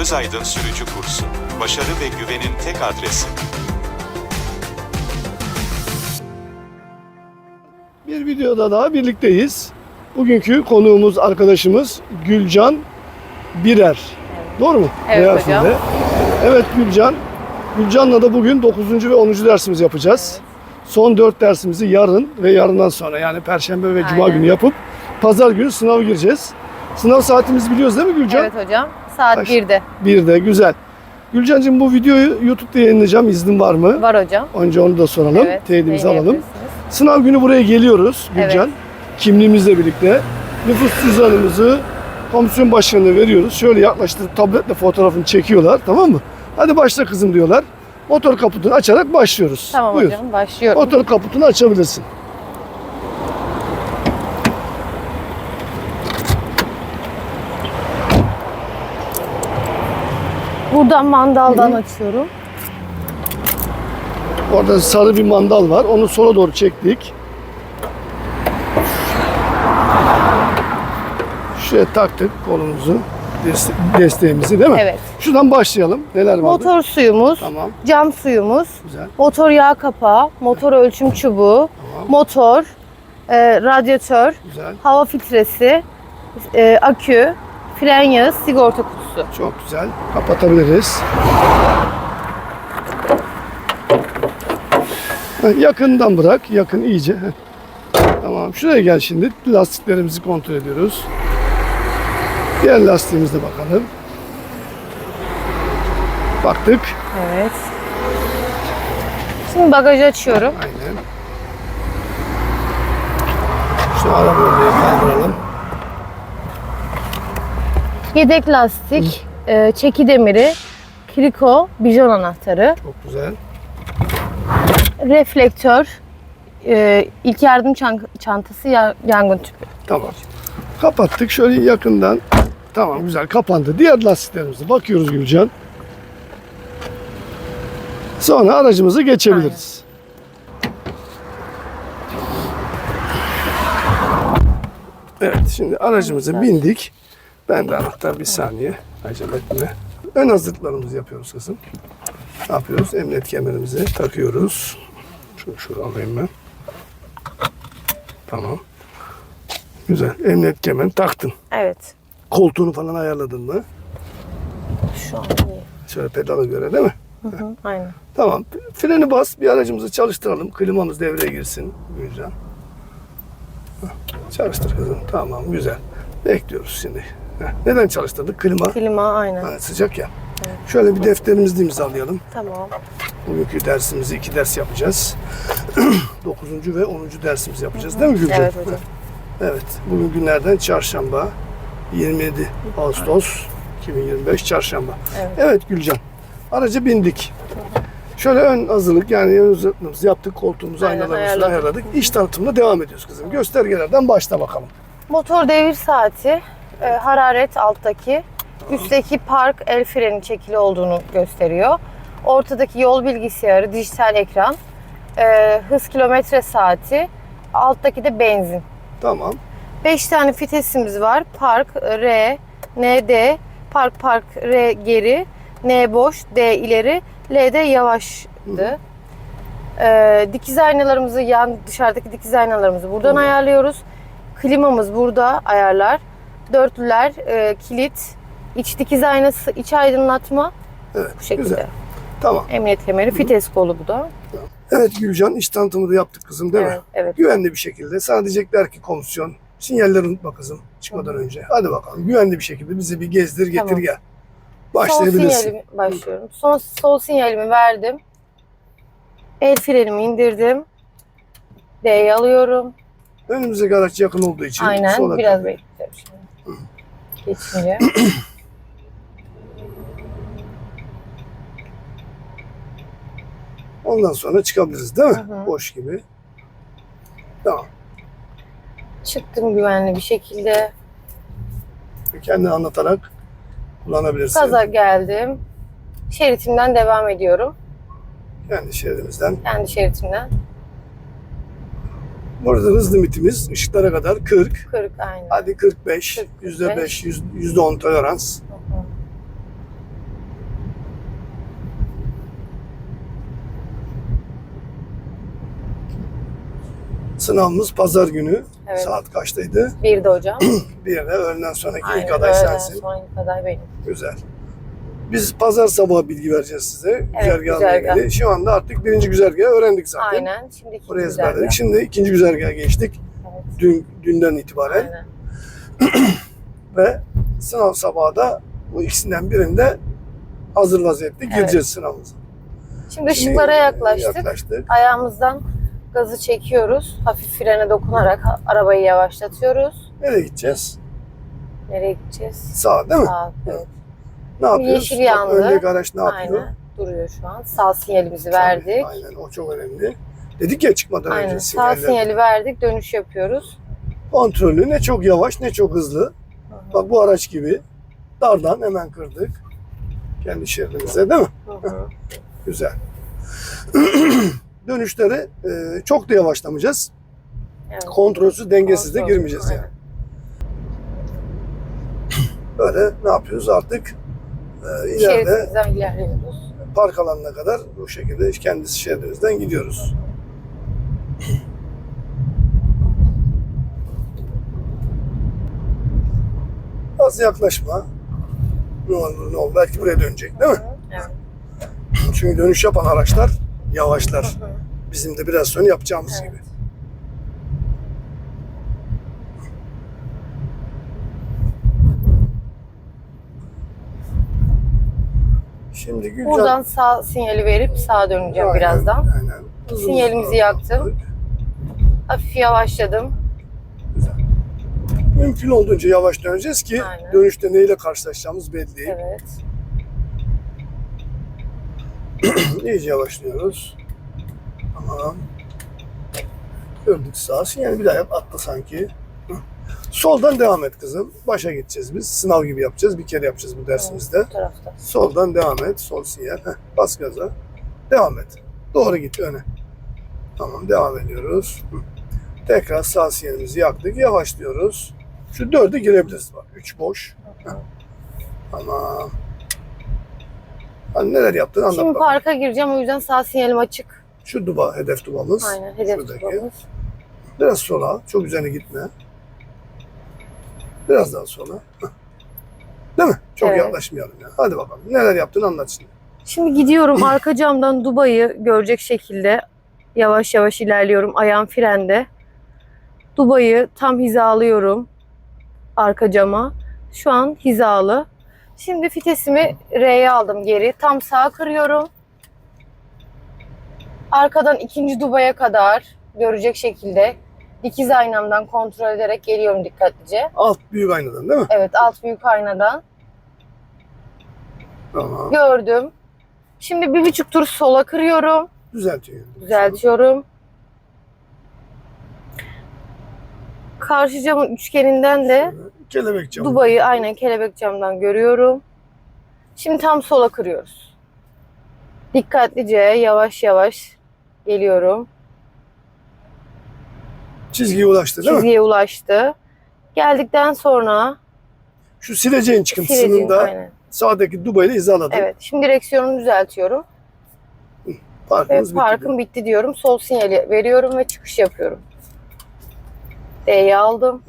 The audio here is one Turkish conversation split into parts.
Özaydın Sürücü Kursu. Başarı ve güvenin tek adresi. Bir videoda daha birlikteyiz. Bugünkü konuğumuz, arkadaşımız Gülcan Birer. Doğru mu? Evet Beyaz hocam. Evet Gülcan. Gülcan'la da bugün 9. ve 10. dersimizi yapacağız. Son 4 dersimizi yarın ve yarından sonra yani Perşembe ve Cuma Aynen. günü yapıp Pazar günü sınava gireceğiz. Sınav saatimizi biliyoruz değil mi Gülcan? Evet hocam. Saat Kaç? 1'de Bir de güzel. Gülcan'cığım bu videoyu YouTube'da yayınlayacağım. İznin var mı? var hocam. Önce onu da soralım. Evet. Teyidimizi alalım. Sınav günü buraya geliyoruz Gülcan. Evet. Kimliğimizle birlikte. Nüfus cüzdanımızı komisyon başkanına veriyoruz. Şöyle yaklaştırıp tabletle fotoğrafını çekiyorlar tamam mı? Hadi başla kızım diyorlar. Motor kaputunu açarak başlıyoruz. Tamam Buyur. hocam başlıyorum. Motor kaputunu açabilirsin. Buradan mandaldan açıyorum. Orada sarı bir mandal var. Onu sola doğru çektik. Şuraya taktık kolumuzu. deste- desteğimizi değil mi? Evet. Şuradan başlayalım. Neler var? Motor suyumuz, Tamam. cam suyumuz, Güzel. motor yağ kapağı, motor ölçüm çubuğu, Tamam. motor, e, radyatör, Güzel. hava filtresi, e, akü, fren yağı, sigorta kutusu. Çok güzel. Kapatabiliriz. Yakından bırak. Yakın iyice. Tamam. Şuraya gel şimdi. Lastiklerimizi kontrol ediyoruz. Diğer lastiğimize bakalım. Baktık. Evet. Şimdi bagajı açıyorum. Aynen. Şu araba oraya kaldıralım. Yedek lastik, e, çeki demiri, kriko, bijon anahtarı, Çok güzel. reflektör, e, ilk yardım çan- çantası, ya- yangın tüpü. Tamam. Kapattık. Şöyle yakından. Tamam güzel kapandı. Diğer lastiklerimize bakıyoruz Gülcan. Sonra aracımızı geçebiliriz. Evet şimdi aracımıza bindik. Ben de anahtar bir saniye. Acele etme. Ön hazırlıklarımızı yapıyoruz kızım. Ne yapıyoruz? Emniyet kemerimizi takıyoruz. Şunu şuraya alayım ben. Tamam. Güzel. Emniyet kemerini taktın. Evet. Koltuğunu falan ayarladın mı? Şu an iyi. Şöyle pedala göre değil mi? Hı hı, aynen. Tamam. Freni bas. Bir aracımızı çalıştıralım. Klimamız devreye girsin. Güzel. Çalıştır kızım. Tamam. Güzel. Bekliyoruz şimdi. Neden çalıştırdık? Klima. Klima aynen. Ha, sıcak ya. Şöyle bir defterimizi de imzalayalım. Tamam. Bugünkü dersimizi iki ders yapacağız. Dokuzuncu ve onuncu dersimizi yapacağız değil mi Gülcan? Evet hocam. Evet. Bugün günlerden çarşamba. 27 Ağustos 2025 çarşamba. Evet. Evet Gülcan. Araca bindik. Şöyle ön hazırlık yani ön hazırlığımızı yaptık. Koltuğumuzu, Aynen, ayarladık. ayarladık. İş tanıtımına devam ediyoruz kızım. Göstergelerden başla bakalım. Motor devir saati, e, hararet alttaki, üstteki park el freni çekili olduğunu gösteriyor. Ortadaki yol bilgisayarı, dijital ekran, e, hız kilometre saati, alttaki de benzin. Tamam. 5 tane vitesimiz var. Park, R, ND, park park R geri, N boş, D ileri, L de yavaştı. Ee, dikiz aynalarımızı yan dışarıdaki dikiz aynalarımızı buradan Hı. ayarlıyoruz. Klimamız burada ayarlar. Dörtlüler, e, kilit, iç dikiz aynası, iç aydınlatma Evet. bu şekilde. Güzel. Tamam. Emniyet kemeri, fites kolu bu da. Evet Gülcan iş tanıtımı da yaptık kızım değil evet, mi? evet. Güvenli bir şekilde. Sana diyecekler ki komisyon. Sinyalleri unutma kızım çıkmadan önce. Hadi bakalım. Güvenli bir şekilde bizi bir gezdir getir Tamam. gel. Sol Başlayabilirsin. sinyalimi başlıyorum. Son sol sinyalimi verdim. El frenimi indirdim. D'yi alıyorum. Önümüzdeki araç yakın olduğu için Aynen. Biraz dön. Geçince. Ondan sonra çıkabiliriz değil mi? Hı hı. Boş gibi. Tamam. Çıktım güvenli bir şekilde. Kendini anlatarak kullanabilirsin. Gaza geldim. Şeritimden devam ediyorum. Kendi şeridimizden. Kendi şeritimden. Burada hız limitimiz ışıklara kadar 40. 40 aynen. Hadi 45, 45. yüzde beş, yüzde on tolerans. Hı hı. Sınavımız pazar günü. Evet. Saat kaçtaydı? Bir de hocam. Bir de öğlenden sonraki Aynen, ilk aday öğleden sensin. Sonra ilk aday benim. Güzel. Biz pazar sabahı bilgi vereceğiz size. güzergahla güzergah. ilgili. Şu anda artık birinci güzergahı öğrendik zaten. Aynen. Şimdi ikinci Buraya güzergah. ezberledik. Şimdi ikinci güzergaha geçtik. Evet. Dün, dünden itibaren. Aynen. Ve sınav sabahı da bu ikisinden birinde hazır vaziyette gireceğiz sınavımıza. Şimdi ışıklara yaklaştık. Yaklaştık. Ayağımızdan gazı çekiyoruz. Hafif frene dokunarak arabayı yavaşlatıyoruz. Nereye gideceğiz? Nereye gideceğiz? Sağa değil mi? Sağa. Evet. Ne yapıyoruz? Yeşil Bak, yandı. Öndeki araç ne yapıyor? Aynen. Duruyor şu an. Sağ sinyalimizi Tabii, verdik. Aynen o çok önemli. Dedik ya çıkmadan Aynen. önce Sağ sinyaller. sinyali verdik. Dönüş yapıyoruz. Kontrolü ne çok yavaş ne çok hızlı. Bak bu araç gibi dardan hemen kırdık. Kendi şeridimize değil mi? Hı hı. Güzel. Dönüşleri e, çok da yavaşlamayacağız. Evet. Kontrolsüz, dengesiz de girmeyeceğiz yani. Böyle ne yapıyoruz artık? E, ileride Şeritimizden ilerliyoruz. park alanına kadar bu şekilde kendi şeridimizden gidiyoruz. Az yaklaşma. Ne olur ne olur. Belki buraya dönecek değil mi? Evet. Çünkü dönüş yapan araçlar yavaşlar. Bizim de biraz sonra yapacağımız gibi. Şimdi güzel. Buradan sağ sinyali verip sağa döneceğim Aynen, birazdan. Aynen. Sinyalimizi yaktım. Hafif yavaşladım. Güzel. Mümkün olduğunca yavaş döneceğiz ki Aynen. dönüşte neyle karşılaşacağımız belli değil. Evet. İyice yavaşlıyoruz. Tamam. Gördük sağ sinyal bir daha yap atla sanki. Soldan devam et kızım. Başa gideceğiz biz. Sınav gibi yapacağız. Bir kere yapacağız bu dersimizde. Tarafta. Soldan devam et. Sol sinyal. Heh, bas gaza. Devam et. Doğru git öne. Tamam devam ediyoruz. Hı. Tekrar sağ sinyalimizi yaktık. Yavaşlıyoruz. Şu dördü girebiliriz bak. Üç boş. Tamam. Hani neler yaptın anlat Şimdi bakalım. parka gireceğim o yüzden sağ sinyalim açık. Şu duba hedef dubamız. Aynen hedef Şuradaki. tutmamız. Biraz sola. Çok üzerine gitme. Biraz daha sola. Değil mi? Çok Evet. yaklaşmayalım ya. Hadi bakalım. Neler yaptın anlat şimdi. Şimdi gidiyorum arka camdan Dubai'yi görecek şekilde yavaş yavaş ilerliyorum. Ayağım frende. Dubai'yi tam hizalıyorum arka cama. Şu an hizalı. Şimdi fitesimi R'ye aldım geri. Tam sağa kırıyorum. Arkadan ikinci Dubai'ye kadar görecek şekilde dikiz aynamdan kontrol ederek geliyorum dikkatlice. Alt büyük aynadan değil mi? Evet alt büyük aynadan Tamam. gördüm. Şimdi bir buçuk tur sola kırıyorum. Düzeltiyor. yani. Düzeltiyorum. Karşı camın üçgeninden de Kelebek camı. Dubai'yi aynen kelebek camdan görüyorum. Şimdi tam sola kırıyoruz. Dikkatlice yavaş yavaş geliyorum. Çizgiye ulaştı değil mi? Çizgiye ulaştı. Geldikten sonra Şu sileceğin sileceğim da aynen. sağdaki Duba ile hizaladın. Evet. Şimdi direksiyonu düzeltiyorum. Parkımız bitti. parkım bitti diyorum. Sol sinyali veriyorum ve çıkış yapıyorum. D'yi aldım.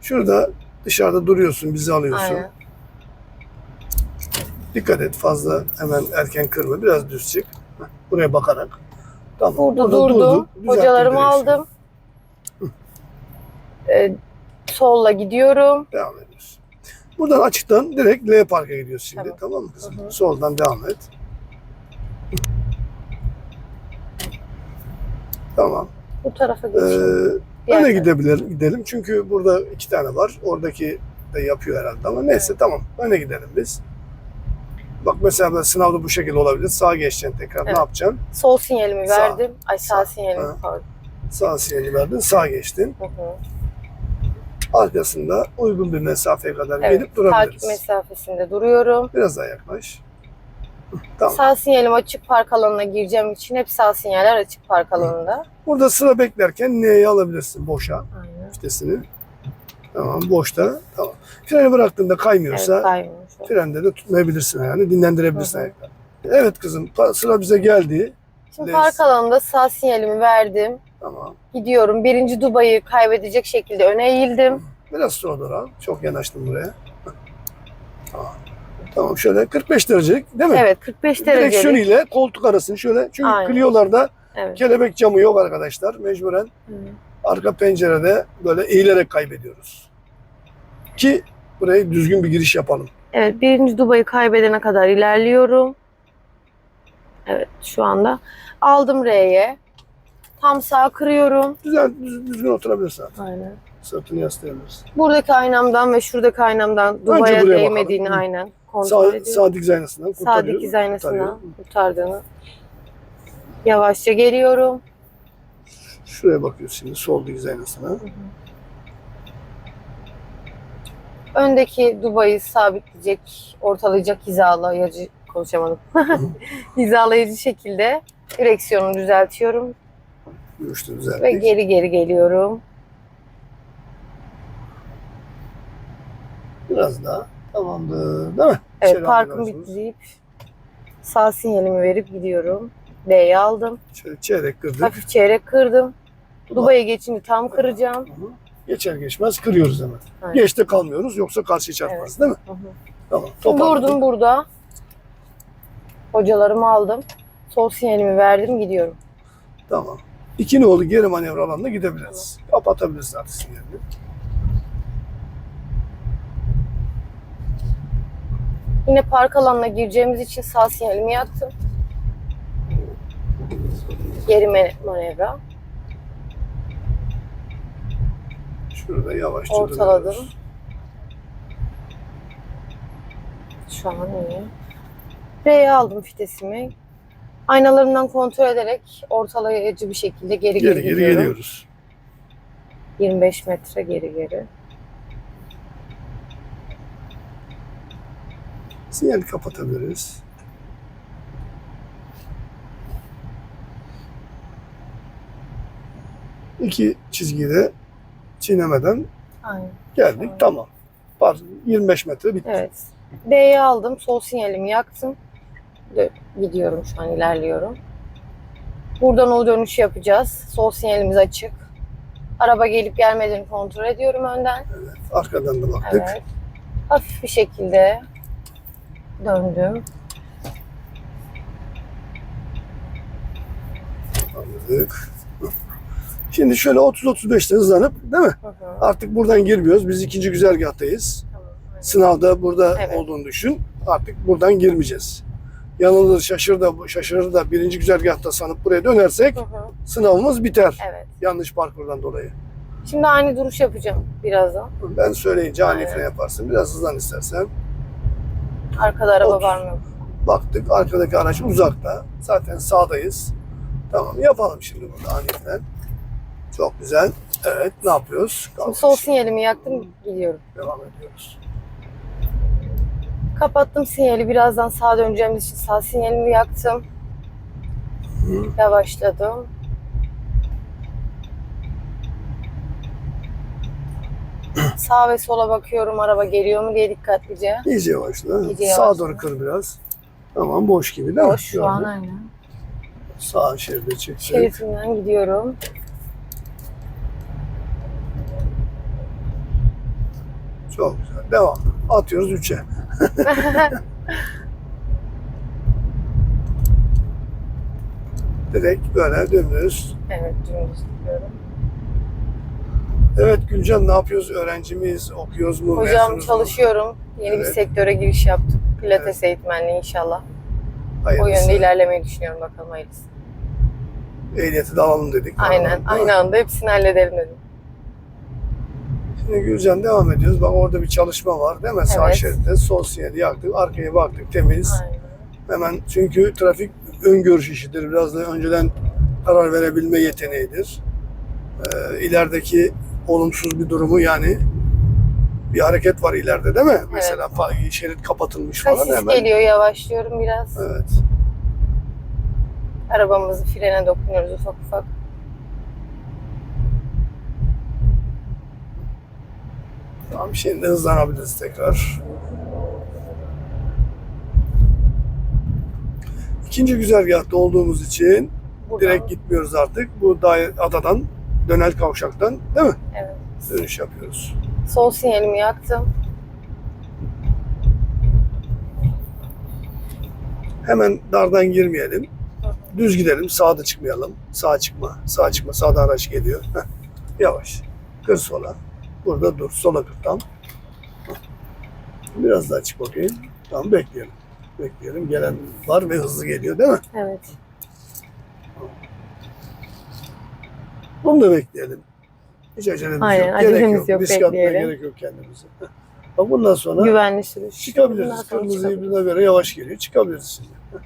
Şurada dışarıda duruyorsun, bizi alıyorsun. Aynen. Dikkat et fazla hemen erken kırma. Biraz düz çık. Heh, Buraya bakarak. Tamam. Burada durdum. durdu. Düzelttin Hocalarımı direksiyonu. aldım. Ee, solla gidiyorum. Devam ediyoruz. Buradan açıktan direkt L Park'a gidiyoruz şimdi. Tamam. Tamam, mı kızım? Hı hı. Soldan devam et. Tamam. Bu tarafa Ee, geçeyim. Diğer öne tarafa. gidebilir, gidelim. Çünkü burada iki tane var. Oradaki de yapıyor herhalde ama neyse tamam. Öne gidelim biz. Bak mesela sınavda bu şekilde olabilir. Sağa geçeceksin tekrar. Ne Evet. yapacaksın? Sol sinyalimi Sağ. verdim. Ay sağ, Sağ. sinyalimi Ha. pardon. Sağ sinyali verdin. Sağa geçtin. Hı hı. Arkasında uygun bir mesafeye kadar Evet. gelip Takip durabiliriz. mesafesinde duruyorum. Biraz daha yaklaş. Tamam. Sağ sinyalim açık park alanına gireceğim için hep sağ sinyaller açık park alanında. Burada sıra beklerken N'yi alabilirsin boşa. Aynen. Vitesini. Tamam boşta. Tamam. Freni bıraktığında kaymıyorsa Evet kaymıyor frende de tutmayabilirsin yani. Dinlendirebilirsin ayaklarını. Evet kızım sıra bize geldi. Şimdi Les. park alanında sağ sinyalimi verdim. Tamam. Gidiyorum. Birinci Dubai'yi kaybedecek şekilde öne eğildim. Biraz sola doğru. Çok yanaştım buraya. Tamam. Tamam şöyle 45 derecelik değil mi? Evet 45 Direksiyon derecelik. ile koltuk arasını şöyle. Çünkü Aynen. Clio'larda Evet. kelebek camı yok arkadaşlar. Mecburen Hı. arka pencerede böyle eğilerek kaybediyoruz. Ki buraya düzgün bir giriş yapalım. Evet birinci Dubai'yi kaybedene kadar ilerliyorum. Evet şu anda aldım R'ye. Tam sağ kırıyorum. Güzel düz- düzgün oturabilirsin. artık. Aynen. Sırtını yaslayabilirsin. Buradaki aynamdan ve şuradaki aynamdan Dubai'ye buraya değmediğini bakalım. Aynen kontrol Sağ, ediyorum. sağ dikiz aynasından Sağ kurtarıyor. dikiz aynasından kurtardığını. Yavaşça geliyorum. Şuraya bakıyoruz şimdi sol dikiz aynasına. Öndeki Dubai'yi sabitleyecek, ortalayacak hizalayıcı konuşamadım. hizalayıcı şekilde direksiyonu düzeltiyorum Görüştü ve düzelttik. geri geri geliyorum. Biraz daha. Tamamdır. Değil mi? Evet Şöyle parkım alıyorsunuz. bitti deyip sağ sinyalimi verip gidiyorum. D'yi aldım. Şöyle çeyrek kırdık. Hafif çeyrek kırdım. Dubai'ye geçince tam kıracağım. Hı hı. Geçer geçmez kırıyoruz hemen. Aynen. Geçte kalmıyoruz yoksa karşıya çarparız değil mi? Hı hı. Tamam. Şimdi toparladık. Durdum burada. Hocalarımı aldım. Sol sinyalimi verdim gidiyorum. Tamam. İki ne oldu geri manevra alanına gidebiliriz. Kapatabiliriz artık sinyalini. Yine park alanına gireceğimiz için sağ sinyalimi yaktım. Geri manevra. Şurada yavaşça Ortaladım. dönüyoruz. Şu an iyi. R'ye aldım fitesimi. Aynalarımdan kontrol ederek ortalayıcı bir şekilde geri geri, Geri geri gidiyorum. geliyoruz. 25 metre geri geri. Sinyali kapatabiliriz. İki çizgiyi de çiğnemeden Aynen. geldik. Tamam. Tamam. Var 25 metre bitti. Evet. D'yi aldım. Sol sinyalimi yaktım. Gidiyorum şu an ilerliyorum. Buradan o dönüşü yapacağız. Sol sinyalimiz açık. Araba gelip gelmediğini kontrol ediyorum önden. Arkadan da baktık. Evet. Hafif bir şekilde döndüm. Anladık. Şimdi şöyle 30-35'te hızlanıp değil mi? Hı hı. Artık buradan girmiyoruz. Biz ikinci güzergahtayız. Tamam. Sınavda burada Evet. olduğunu düşün. Artık buradan girmeyeceğiz. Yanılır şaşır da şaşırır da birinci güzergahta sanıp buraya dönersek Hı hı. sınavımız biter. Evet. Yanlış parkurdan dolayı. Şimdi aynı duruş yapacağım birazdan. Ben söyleyince ani fren yaparsın. Biraz hızlan istersen. Arkada araba Otuz. var mı? Baktık arkadaki araç uzakta. Zaten sağdayız. Tamam yapalım şimdi burada ani fren. Çok güzel. Evet ne yapıyoruz? Şimdi Kalkış. sol sinyalimi yaktım gidiyorum. Devam ediyoruz. Kapattım sinyali. Birazdan sağa döneceğimiz için sağ sinyalimi yaktım. Hı. Yavaşladım. Sağa ve sola bakıyorum araba geliyor mu diye dikkatlice. İyice yavaşla. İyice Sağa yavaşla. doğru kır biraz. Tamam boş gibi değil mi? Boş şu an Gördün. aynen. Sağ şeride çekecek. Şeritimden gidiyorum. Çok güzel. Devam. Atıyoruz 3'e. Direkt böyle dönüyoruz. Evet dümdüz gidiyorum. Evet Gülcan ne yapıyoruz? Öğrenci miyiz? Okuyoruz mu? Hocam Mezunuz mu? çalışıyorum. Yeni bir Evet. sektöre giriş yaptım. Pilates eğitmenliği inşallah. O Hayırlısı. yönde ilerlemeyi düşünüyorum bakalım hayırlısı. Ehliyeti de alalım dedik. Aynen. Aynı anda hepsini halledelim dedim. Şimdi Gülcan devam ediyoruz. Bak orada bir çalışma var değil mi? Sağ Evet. şeritte sol sinyali yaktık. Arkaya baktık temiz. Aynen. Hemen çünkü trafik ön görüş işidir. Biraz da önceden karar verebilme yeteneğidir. Ee, ilerideki olumsuz bir durumu yani bir hareket var ileride değil mi? Mesela fa- şerit kapatılmış falan Kasis hemen. geliyor yavaşlıyorum biraz. Evet. Arabamızı frene dokunuyoruz ufak ufak. Tamam şimdi hızlanabiliriz tekrar. İkinci güzergahta olduğumuz için Buradan. Direkt gitmiyoruz artık. Bu day- adadan, dönel kavşaktan değil mi? Evet. Dönüş yapıyoruz. Sol sinyalimi yaktım. Hemen dardan girmeyelim. Düz gidelim. Sağda çıkmayalım. Sağa çıkma. Sağa çıkma. Sağda araç geliyor. Heh. Yavaş. Kır sola. Burada dur. Sola kır tam. Biraz daha çık bakayım. Tamam bekleyelim. Bekleyelim. Gelen var ve hızlı geliyor değil mi? Evet. Bunu da bekleyelim. Hiç acelemiz Aynen, yok. Gerek acelemiz yok. yok, Risk atmaya gerek yok kendimize. Bak bundan sonra Güvenli sürüş. Bundan çıkabiliriz. sonra Kırmızı çıkabiliriz. ibrine göre yavaş geliyor. Çıkabiliriz şimdi.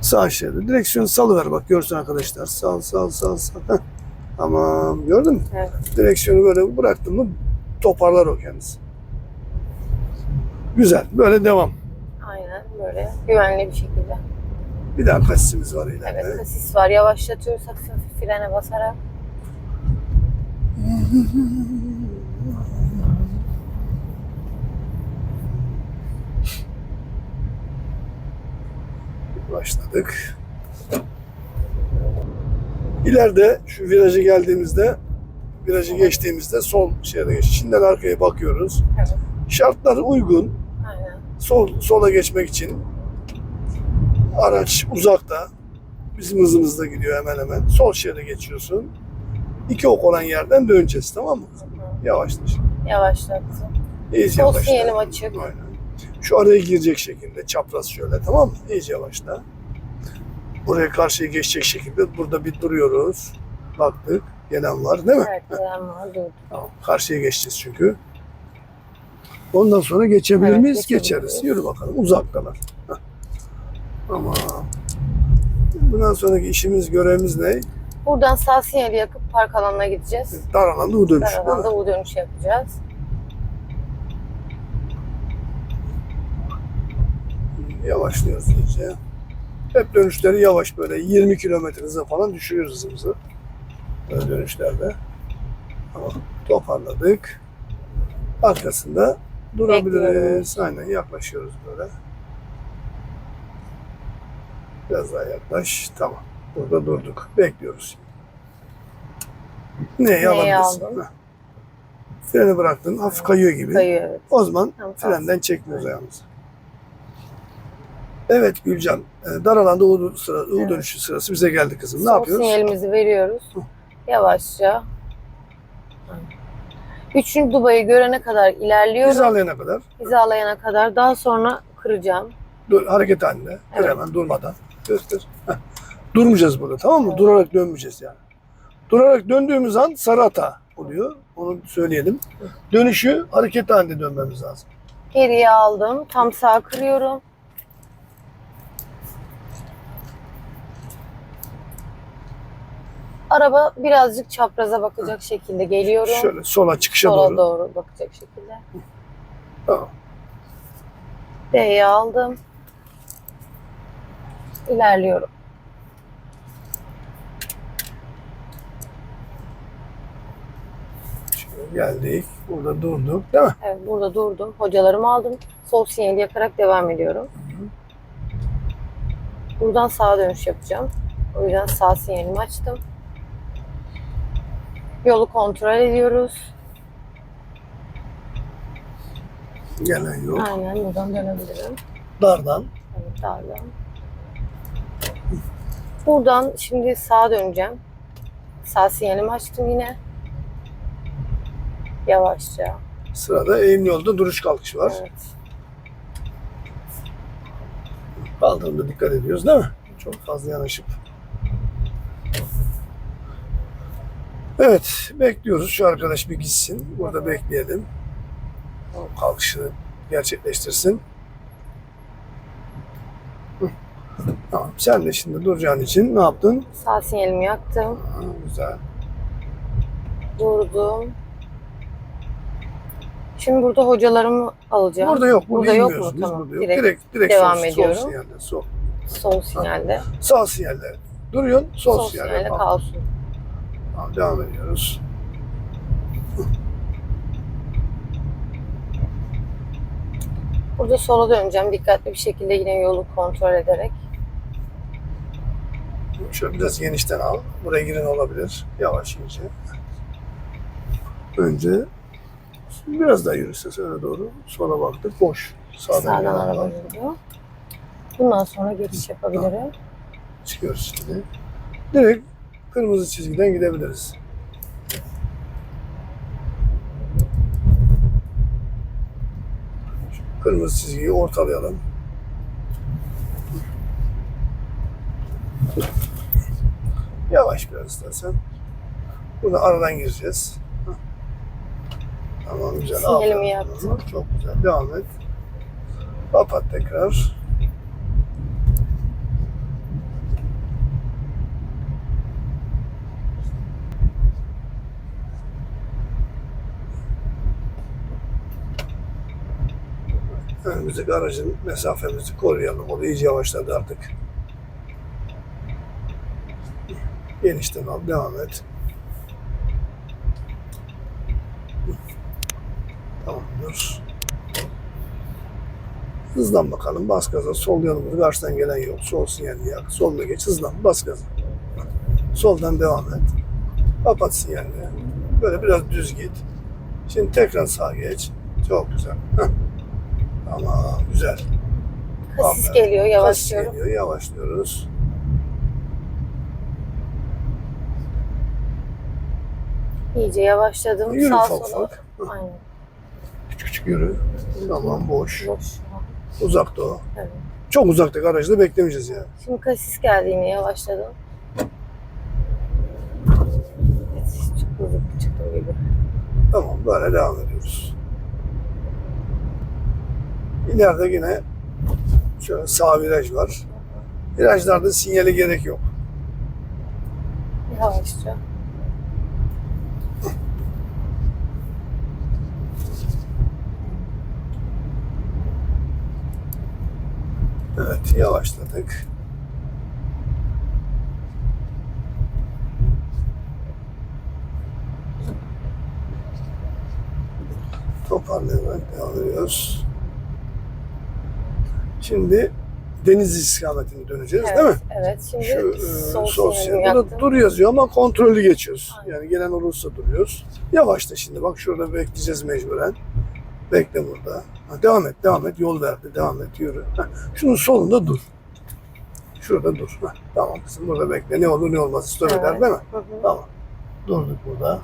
Sağ şeride. Direksiyonu salıver bak görsün arkadaşlar. Sal sal sal sal. Tamam gördün mü? Evet. Direksiyonu böyle bıraktın mı toparlar o kendisi. Güzel. Böyle devam. Aynen böyle güvenli bir şekilde. Bir daha kasisimiz var ileride. Evet kasis var. Yavaşlatıyoruz hafif hafif frene basarak. Başladık. İleride şu virajı geldiğimizde, virajı geçtiğimizde sol şeride geç. Şimdiden arkaya bakıyoruz. Evet. Şartlar uygun. Aynen. Sol sola geçmek için araç uzakta. Bizim hızımızda gidiyor hemen hemen. Sol şeride geçiyorsun. İki ok olan yerden döneceğiz tamam mı? Yavaşla. Yavaşlattım. İyice Sol yavaşla. sinyalim açık. Aynen. Şu araya girecek şekilde çapraz şöyle tamam mı? İyice yavaşla. Buraya karşıya geçecek şekilde burada bir duruyoruz. Baktık. Gelen var değil mi? Evet gelen var. Tamam. Karşıya geçeceğiz çünkü. Ondan sonra geçebilir Evet, miyiz? Geçeriz. Yürü bakalım. Uzaktalar. Heh. Tamam. Bundan sonraki işimiz, görevimiz ne? Buradan sağ sinyali yakıp park alanına gideceğiz. Dar alanda U dönüş. Dar alanda U dönüşü yapacağız. Yavaşlıyoruz iyice. Hep dönüşleri yavaş böyle 20 kilometre hıza falan düşürüyoruz hızımızı. Böyle dönüşlerde. Tamam. Toparladık. Arkasında durabiliriz. Aynen yaklaşıyoruz böyle. Biraz daha yaklaş. Tamam. Burada durduk. Bekliyoruz. Neyi Neyi alabilirsin? Freni bıraktın. Hafif kayıyor gibi. Kayıyor evet. O zaman tamam. frenden çekmiyoruz ayağımızı. Evet Gülcan, e, dar alanda U, sıra, U Evet. dönüşü sırası bize geldi kızım. Ne Sol yapıyoruz? sinyalimizi veriyoruz. Yavaşça. Üçüncü dubayı görene kadar ilerliyorum. Hizalayana kadar Hizalayana kadar. Daha sonra kıracağım. dur, hareket halinde. Evet. hemen durmadan. Göster. Heh. Durmayacağız burada tamam mı? Evet. Durarak dönmeyeceğiz yani. Durarak döndüğümüz an sarı hata oluyor. Onu söyleyelim. Dönüşü hareket halinde dönmemiz lazım. Geriye aldım. Tam sağ kırıyorum. Araba birazcık çapraza bakacak şekilde geliyorum. Şöyle sola çıkışa Sola doğru. doğru. bakacak şekilde. Tamam. D'yi aldım. İlerliyorum. Şöyle geldik. Burada durduk değil mi? Evet burada durdum. Hocalarımı aldım. Sol sinyali yakarak devam ediyorum. Buradan sağa dönüş yapacağım. O yüzden sağ sinyalimi açtım. Yolu kontrol ediyoruz. Gelen yok. Aynen buradan dönebilirim. Dardan. Evet dardan. Buradan şimdi sağa döneceğim. Sağ sinyalimi açtım yine. Yavaşça. Sırada eğimli yolda duruş kalkış var. Evet. Kaldırımda dikkat ediyoruz değil mi? Çok fazla yanaşıp. Evet, bekliyoruz. Şu arkadaş bir gitsin. Burada bekleyelim. O kalkışını gerçekleştirsin. Tamam, sen de şimdi duracağın için ne yaptın? Sağ sinyalimi yaktım. Ha, güzel. Durdum. Şimdi burada hocalarımı alacağım. Burada yok, burada, yok mu? Tamam, burada yok. direkt Direkt, direkt, devam sol, ediyorum. sol sinyalde, sol. Sol sinyalde. Sağ sinyalde. Duruyorsun, sol, Sol, sinyalde. sinyalde kalsın. Tamam, devam ediyoruz. Burada sola döneceğim. Dikkatli bir şekilde yine yolu kontrol ederek. Şöyle biraz genişten al. Buraya giren olabilir. Yavaş iyice. Önce biraz daha yürüse öyle doğru. Sonra baktık boş. Sağdan, Sağdan araba geliyor. Bundan sonra geçiş yapabilirim. Çıkıyoruz şimdi. Direkt kırmızı çizgiden gidebiliriz. Şu Kırmızı çizgiyi ortalayalım. Yavaş biraz istersen. Burada aradan gireceğiz. Tamam güzel. Sinyalimi yaptım. Çok güzel. Devam et. Kapat tekrar. Önümüzdeki aracın mesafemizi koruyalım. O da iyice yavaşladı artık. Genişten al, devam et. Tamamdır. Hızlan bakalım, bas gaza. Sol yanımız, karşıdan gelen yok. Sol sinyalini yak. Soluna geç, hızlan, bas gaza. Soldan devam et. Kapat sinyalini. Böyle biraz düz git. Şimdi tekrar sağa geç. Çok güzel. Heh. Tamam, güzel. Kasis geliyor, Kasis yavaşlıyorum. geliyor, yavaşlıyoruz. İyice yavaşladım. Yürü Sağ ufak sola. ufak. Aynen. Küçük küçük yürü. Tamam, boş. Boş. Uzakta o. Evet. Çok uzakta garajda beklemeyeceğiz yani. Şimdi kasis geldi yine yavaşladım. Evet, çok hızlı çıktım gibi. Tamam, böyle devam ediyoruz. İleride yine şöyle sağ viraj var. Virajlarda sinyali gerek yok. Yavaşça. Evet, yavaşladık. Toparlayarak devam ediyoruz. Şimdi deniz istikametine döneceğiz Evet, değil mi? evet. Şimdi Şu sol e, sosyal. yaktım. Burada dur yazıyor ama kontrollü geçiyoruz. Aynen. Yani gelen olursa duruyoruz. Yavaşla şimdi. Bak şurada bekleyeceğiz mecburen. Bekle burada. Ha, devam et, devam et. Yol verdi. Devam et, yürü. Ha, şunun solunda dur. Şurada dur. Ha, tamam kızım burada bekle. Ne olur ne olmaz. Stop eder Evet. değil mi? Hı hı. Tamam. Durduk burada.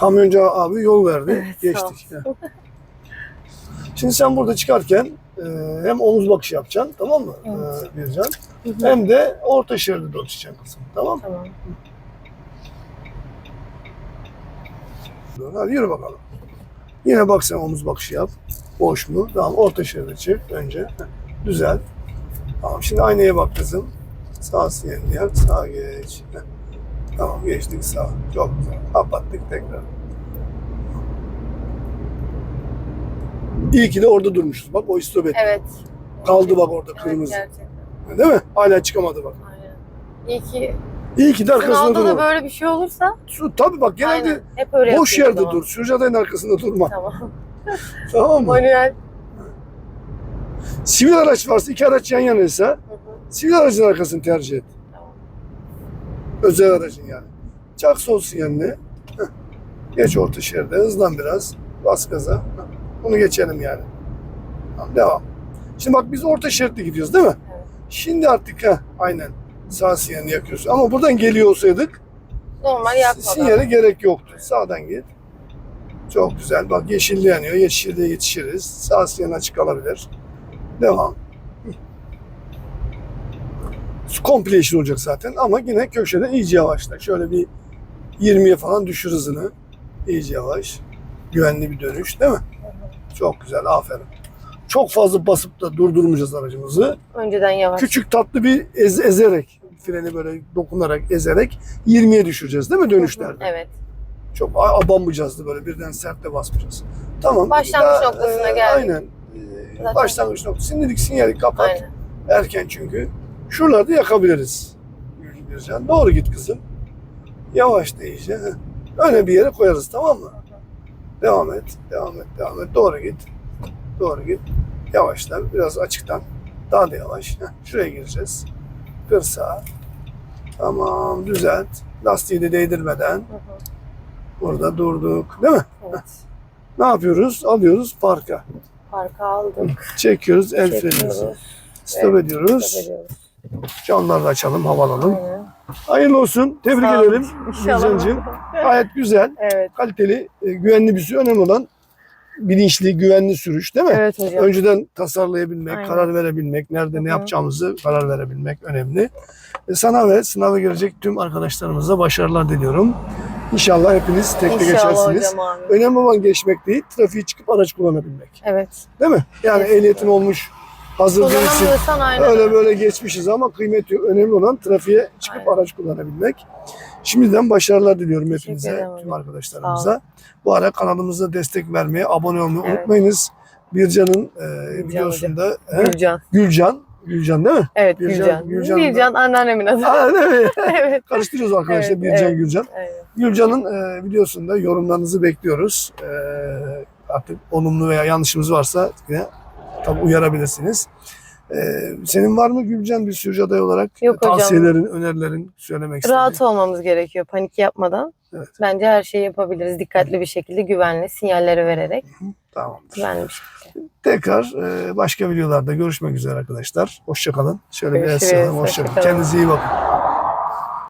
Kamyoncu abi yol verdi. Evet, Geçtik. Şimdi sen burada çıkarken e, hem omuz bakışı yapacaksın tamam mı? Evet. E, Bircan. Hı hı. Hem de orta şeride doğru çıkacaksın kızım. Tamam mı? Tamam. Hadi yürü bakalım. Yine bak sen omuz bakışı yap. Boş mu? Tamam orta şeride çık önce. Heh, Düzel. Tamam şimdi aynaya bak kızım. Sağ sinyalini yak. Sağa geç. Tamam geçtik sağa. Çok güzel. Kapattık tekrar. İyi ki de orada durmuşuz. Bak o istop etti. Evet. Kaldı bak orada Evet, kırmızı. gerçekten. Değil mi? Hala çıkamadı bak. Aynen. İyi ki İyi ki de arkasında sınavda da durma. böyle bir şey olursa Su, tabii bak genelde aynen. Hep öyle boş yapıyoruz yerde ama. dur. Sürücülerin arkasında durma. Tamam. Tamam mı? Manuel. Sivil araç varsa iki araç yan yanaysa Hı hı. sivil aracın arkasını tercih et. Tamam. Özel aracın yani. Çak sol sinyalini. Heh. Geç orta şeride. Hızlan biraz. Bas gaza. Heh. Bunu geçelim yani. Tamam, devam. Şimdi bak biz orta şeritte gidiyoruz değil mi? Evet. Şimdi artık ha aynen sağ sinyalini yakıyoruz. Ama buradan geliyor olsaydık Normal yakmadan. sinyale gerek yoktu. Sağdan git. Çok güzel. Bak yeşilli yanıyor. Yeşilliğe yetişiriz. Sağ sinyal açık kalabilir. Devam. Komple yeşil olacak zaten ama yine köşede iyice yavaşla. Şöyle bir 20'ye falan düşür hızını. İyice yavaş. Güvenli bir dönüş değil mi? Çok güzel. Aferin. Çok fazla basıp da durdurmayacağız aracımızı. Önceden yavaş. Küçük tatlı bir ez- ezerek, freni böyle dokunarak ezerek 20'ye düşüreceğiz değil mi dönüşlerde? Evet. Çok abanmayacağız da böyle birden sert de basmayacağız. Tamam. Başlangıç Daha, noktasına e, geldik. Aynen. E, Zaten- başlangıç noktası. Şimdilik sinyali kapat. Aynen. Erken çünkü. Şuralarda yakabiliriz. Doğru git kızım. Yavaş da iyice. Öne bir yere koyarız tamam mı? Devam et. Devam et. Devam et. Doğru git. Doğru git. Yavaşla. Biraz açıktan. Daha da yavaş. Heh. Şuraya gireceğiz. Kır sağa. Tamam düzelt. Lastiği de değdirmeden. Burada durduk. Değil mi? Evet. Ne yapıyoruz? Alıyoruz parka. Parka aldık. Çekiyoruz el frenimizi. Stop ediyoruz. Stop ediyoruz. Camları da açalım, havalanalım. Aynen. Hayırlı olsun. Tebrik Sağ olun. Gülcan'cığım. Gayet güzel, Evet. kaliteli, e, güvenli bir sürü. Önemli olan bilinçli, güvenli sürüş değil mi? Evet hocam. Önceden tasarlayabilmek, Aynen. karar verebilmek, nerede ne yapacağımızı karar verebilmek önemli. E, sana ve sınava girecek tüm arkadaşlarımıza başarılar diliyorum. İnşallah hepiniz tekte İnşallah geçersiniz. hocam. Önemli olan geçmek değil, trafiğe çıkıp araç kullanabilmek. Evet. Değil mi? Yani Kesinlikle. ehliyetin olmuş, hazır değilsin. Öyle böyle geçmişiz ama kıymet yok. Önemli olan trafiğe çıkıp Aynen. araç kullanabilmek. Şimdiden başarılar diliyorum hepinize, tüm hocam. arkadaşlarımıza. Bu ara kanalımıza destek vermeyi, abone olmayı Evet. unutmayınız. Bircan'ın e, Gülcan videosunda he? Gülcan. Gülcan, Gülcan değil mi? Evet Gülcan- Gülcan. Gülcan Gülcan, anneannemin adı. Aa, değil mi? evet. Karıştırıyoruz arkadaşlar Evet, Bircan evet. Gülcan. Aynen. Gülcan'ın e, videosunda yorumlarınızı bekliyoruz. E, artık olumlu veya yanlışımız varsa yine tabii uyarabilirsiniz. E, senin var mı Gülcan bir sürücü aday olarak Yok hocam. tavsiyelerin, önerilerin söylemek istediğin? Rahat olmamız gerekiyor panik yapmadan. Evet. Bence her şeyi yapabiliriz dikkatli bir şekilde, güvenli sinyalleri vererek Tamamdır. güvenli bir şekilde. Tekrar e, başka videolarda görüşmek üzere arkadaşlar. Hoşçakalın. Şöyle bir el Görüşürüz. Hoşçakalın. hoşça. Kendinize iyi bakın.